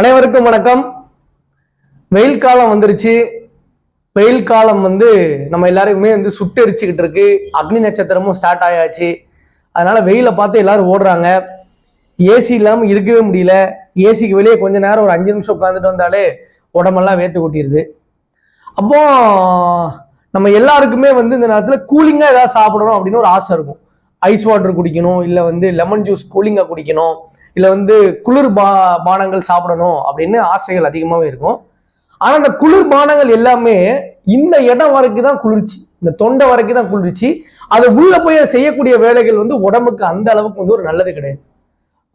அனைவருக்கும் வணக்கம். வெயில் காலம் வந்துருச்சு. வெயில் காலம் வந்து நம்ம எல்லாருக்குமே வந்து சுட்டெரிச்சுக்கிட்டு இருக்கு அக்னி நட்சத்திரமும் ஸ்டார்ட் ஆயாச்சு. அதனால வெயிலை பார்த்து எல்லாரும் ஓடுறாங்க. ஏசி இல்லாமல் இருக்கவே முடியல. ஏசிக்கு வெளியே கொஞ்ச நேரம் ஒரு அஞ்சு நிமிஷம் உட்காந்துட்டு வந்தாலே உடம்பெல்லாம் வேத்து கொட்டிடுது அப்போ நம்ம எல்லாருக்குமே வந்து இந்த நேரத்தில் கூலிங்காக ஏதாவது சாப்பிடணும் அப்படின்னு ஒரு ஆசை இருக்கும். ஐஸ் வாட்டர் குடிக்கணும் இல்லை வந்து லெமன் ஜூஸ் கூலிங்காக குடிக்கணும். இல்லை வந்து குளிர் பா பானங்கள் சாப்பிடணும் அப்படின்னு ஆசைகள் அதிகமாகவே இருக்கும். ஆனால் அந்த குளிர் பானங்கள் எல்லாமே இந்த இடம் வரைக்கும் தான் குளிர்ச்சி. இந்த தொண்டை வரைக்கும் தான் குளிர்ச்சி. அது உள்ள போய் செய்யக்கூடிய வேலைகள் வந்து உடம்புக்கு அந்த அளவுக்கு வந்து ஒரு நல்லது கிடையாது.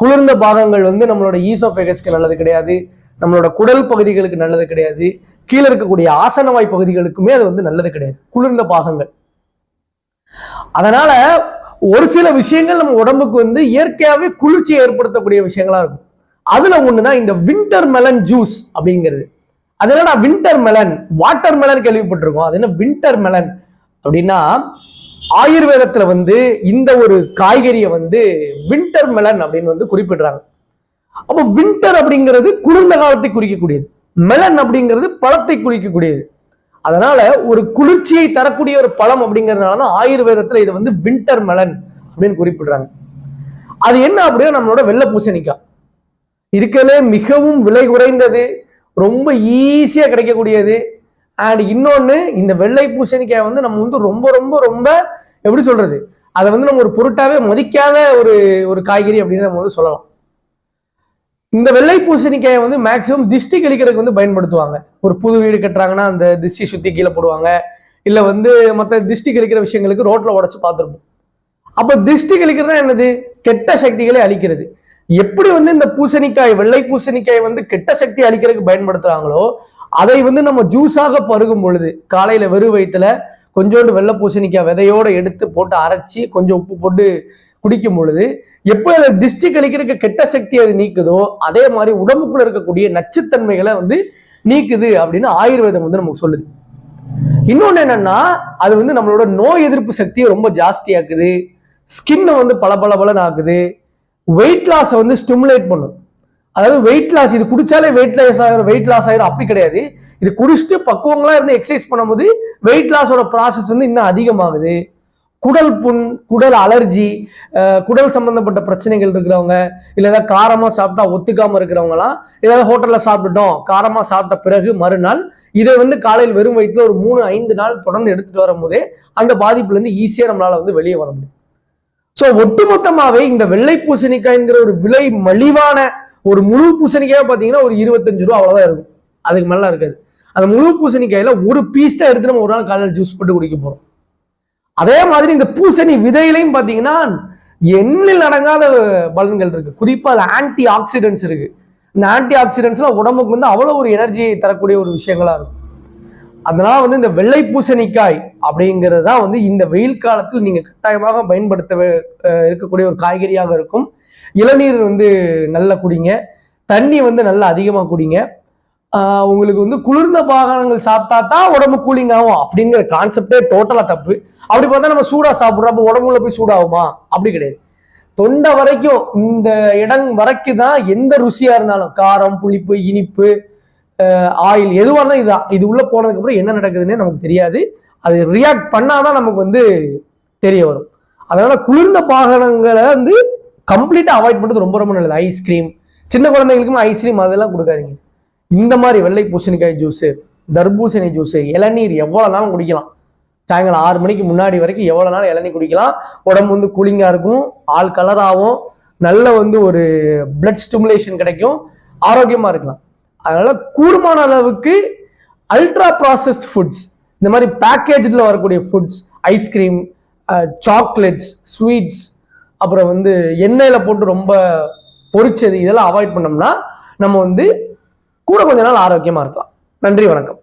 குளிர்ந்த பாகங்கள் வந்து நம்மளோட ஈசோஃபெகஸ்க்கு நல்லது கிடையாது. நம்மளோட குடல் பகுதிகளுக்கு நல்லது கிடையாது. கீழே இருக்கக்கூடிய ஆசனவாய் பகுதிகளுக்குமே அது வந்து நல்லது கிடையாது. குளிர்ந்த பாகங்கள். அதனால ஒரு சில விஷயங்கள் நம்ம உடம்புக்கு வந்து இயற்கையாகவே குளிர்ச்சியை ஏற்படுத்தக்கூடிய விஷயங்களா இருக்கும். அதுல ஒண்ணுதான் இந்த வின்டர் மெலன் ஜூஸ் அப்படிங்கிறது. அது என்னடா வின்டர் மெலன் வாட்டர் மெலன் கேள்விப்பட்டிருக்கோம். அது என்ன வின்டர் மெலன் அப்படின்னா ஆயுர்வேதத்துல வந்து இந்த ஒரு காய்கறியை வந்து வின்டர் மெலன் அப்படின்னு வந்து குறிப்பிடுறாங்க. அப்போ வின்டர் அப்படிங்கிறது குளிர்ந்த காலத்தை குறிக்கக்கூடியது. மெலன் அப்படிங்கிறது பழத்தை குறிக்கக்கூடியது. அதனால ஒரு குளிர்ச்சியை தரக்கூடிய ஒரு பழம் அப்படிங்கிறதுனால தான் ஆயுர்வேதத்துல இது வந்து வின்டர் மெலன் அப்படின்னு குறிப்பிடுறாங்க. அது என்ன அப்படின்னா நம்மளோட வெள்ளை பூசணிக்காய். இருக்கலே மிகவும் விலை குறைந்தது ரொம்ப ஈஸியாக கிடைக்கக்கூடியது. அண்ட் இன்னொன்று இந்த வெள்ளை பூசணிக்காய் வந்து நம்ம வந்து ரொம்ப ரொம்ப ரொம்ப எப்படி சொல்றது? அதை வந்து நம்ம ஒரு பொருட்டாவே மதிக்காத ஒரு ஒரு காய்கறி அப்படின்னு நம்ம வந்து சொல்லலாம். இந்த வெள்ளை பூசணிக்காயை வந்து மேக்சிமம் திஷ்டி கழிக்கிறதுக்கு வந்து பயன்படுத்துவாங்க. ஒரு புது வீடு கட்டுறாங்கன்னா அந்த திஷ்டி சுத்தி கீழே போடுவாங்க. இல்ல வந்து மற்ற திஷ்டி கழிக்கிற விஷயங்களுக்கு ரோட்ல உடச்சு பார்த்துருப்போம். அப்ப திஷ்டி கழிக்கிறதுனா என்னது? கெட்ட சக்திகளை அழிக்கிறது எப்படி வந்து இந்த பூசணிக்காய் வெள்ளை பூசணிக்காய் வந்து கெட்ட சக்தி அழிக்கிறதுக்கு பயன்படுத்துறாங்களோ அதை வந்து நம்ம ஜூஸாக பருகும் பொழுது காலையில வெறும் வயிற்றுல கொஞ்சோண்டு வெள்ளை பூசணிக்காய் விதையோட எடுத்து போட்டு அரைச்சி கொஞ்சம் உப்பு போட்டு குடிக்கும் பொழுது எப்போ அதை திஷ்டி கழிக்கிறதுக்கு கெட்ட சக்தி அது நீக்குதோ அதே மாதிரி உடம்புக்குள்ள இருக்கக்கூடிய நச்சுத்தன்மைகளை வந்து நீக்குது அப்படின்னு ஆயுர்வேதம் வந்து நமக்கு சொல்லுது. இன்னொன்று என்னன்னா அது வந்து நம்மளோட நோய் எதிர்ப்பு சக்தியை ரொம்ப ஜாஸ்தியாக்குது. ஸ்கின்னை வந்து பல பல பலன் ஆக்குது. வெயிட் லாஸை வந்து ஸ்டிமுலேட் பண்ணும். அதாவது வெயிட் லாஸ் இது குடிச்சாலே வெயிட் லாஸ் ஆகிரும் வெயிட் லாஸ் ஆகிரும் அப்படி கிடையாது. இது குடிச்சிட்டு பக்குவங்களா இருந்து எக்ஸசைஸ் பண்ணும்போது வெயிட் லாஸோட ப்ராசஸ் வந்து இன்னும் அதிகமாகுது. குடல் புண் குடல் அலர்ஜி குடல் சம்பந்தப்பட்ட பிரச்சனைகள் இருக்கிறவங்க இல்லை ஏதாவது காரமாக சாப்பிட்டா ஒத்துக்காமல் இருக்கிறவங்களாம் ஏதாவது ஹோட்டலில் சாப்பிட்டுட்டோம் காரமாக சாப்பிட்ட பிறகு மறுநாள் இதை வந்து காலையில் வெறும் வயிற்றுல ஒரு மூணு ஐந்து நாள் தொடர்ந்து எடுத்துகிட்டு வரும்போதே அந்த பாதிப்புலேருந்து ஈஸியாக நம்மளால் வந்து வெளியே வர முடியும். ஸோ ஒட்டுமொத்தமாகவே இந்த வெள்ளை பூசணிக்காய்ங்கிற ஒரு விலை மலிவான ஒரு முழு பூசணிக்காய் பார்த்தீங்கன்னா ஒரு இருபத்தஞ்சு ரூபா அவ்வளோதான் இருக்கும். அதுக்கு மேலாம் இருக்காது. அந்த முழு பூசணிக்காயில் ஒரு பீஸ் தான் எடுத்து நம்ம ஒரு நாள் காலையில் ஜூஸ் போட்டு குடிக்க போகிறோம் அதே மாதிரி இந்த பூசணி விதையிலையும் பார்த்தீங்கன்னா எண்ணில் அடங்காத பலன்கள் இருக்கு. குறிப்பா அது ஆன்டி ஆக்சிடென்ட்ஸ் இருக்கு. இந்த ஆன்டி ஆக்சிடென்ட்ஸ்ல உடம்புக்கு வந்து அவ்வளோ ஒரு எனர்ஜியை தரக்கூடிய ஒரு விஷயங்களா இருக்கும். அதனால வந்து இந்த வெள்ளை பூசணிக்காய் அப்படிங்கிறது தான் வந்து இந்த வெயில் காலத்தில் நீங்க கட்டாயமாக பயன்படுத்த இருக்கக்கூடிய ஒரு காய்கறியாக இருக்கும். இளநீர் வந்து நல்லா குடிங்க. தண்ணி வந்து நல்லா அதிகமாக குடிங்க. உங்களுக்கு வந்து குளிர்ந்த பாகங்கள் சாப்பிட்டா தான் உடம்பு கூலிங் ஆகும் அப்படிங்கிற கான்செப்டே டோட்டலா தப்பு. அப்படி பார்த்தா நம்ம சூடா சாப்பிட்றோம் அப்போ உடம்புல போய் சூடாகுமா? அப்படி கிடையாது. தொண்டை வரைக்கும் இந்த இடம் வரைக்கும் தான் எந்த ருசியா இருந்தாலும் காரம் புளிப்பு இனிப்பு ஆயில் எதுவாக இருந்தால் இதுதான். இது உள்ள போனதுக்கு அப்புறம் என்ன நடக்குதுன்னே நமக்கு தெரியாது. அது ரியாக்ட் பண்ணாதான் நமக்கு வந்து தெரிய வரும். அதனால குளிர்ந்த பாகனங்களை வந்து கம்ப்ளீட்டா அவாய்ட் பண்ணுறது ரொம்ப ரொம்ப நல்லது. ஐஸ்கிரீம் சின்ன குழந்தைங்களுக்கும் ஐஸ்கிரீம் அதெல்லாம் கொடுக்காதீங்க. இந்த மாதிரி வெள்ளை பூசணிக்காய் ஜூஸு தர்பூசணி ஜூஸு இளநீர் எவ்வளோ நாளும் குடிக்கலாம். சாயங்காலம் ஆறு மணிக்கு முன்னாடி வரைக்கும் எவ்வளோ நாள் இளநீர் குடிக்கலாம். உடம்பு வந்து கூலிங்காக இருக்கும் ஆள் கலர் ஆகும் நல்ல வந்து ஒரு பிளட் ஸ்டிமுலேஷன் கிடைக்கும் ஆரோக்கியமாக இருக்கலாம். அதனால் கூடுமான அளவுக்கு அல்ட்ரா ப்ராசஸ்ட் ஃபுட்ஸ் இந்த மாதிரி பேக்கேஜில் வரக்கூடிய ஃபுட்ஸ் ஐஸ்கிரீம் சாக்லேட்ஸ் ஸ்வீட்ஸ் அப்புறம் வந்து எண்ணெயில் போட்டு ரொம்ப பொரிச்சது இதெல்லாம் அவாய்ட் பண்ணோம்னா நம்ம வந்து கூட கொஞ்ச நாள் ஆரோக்கியமாக இருக்கலாம். நன்றி வணக்கம்.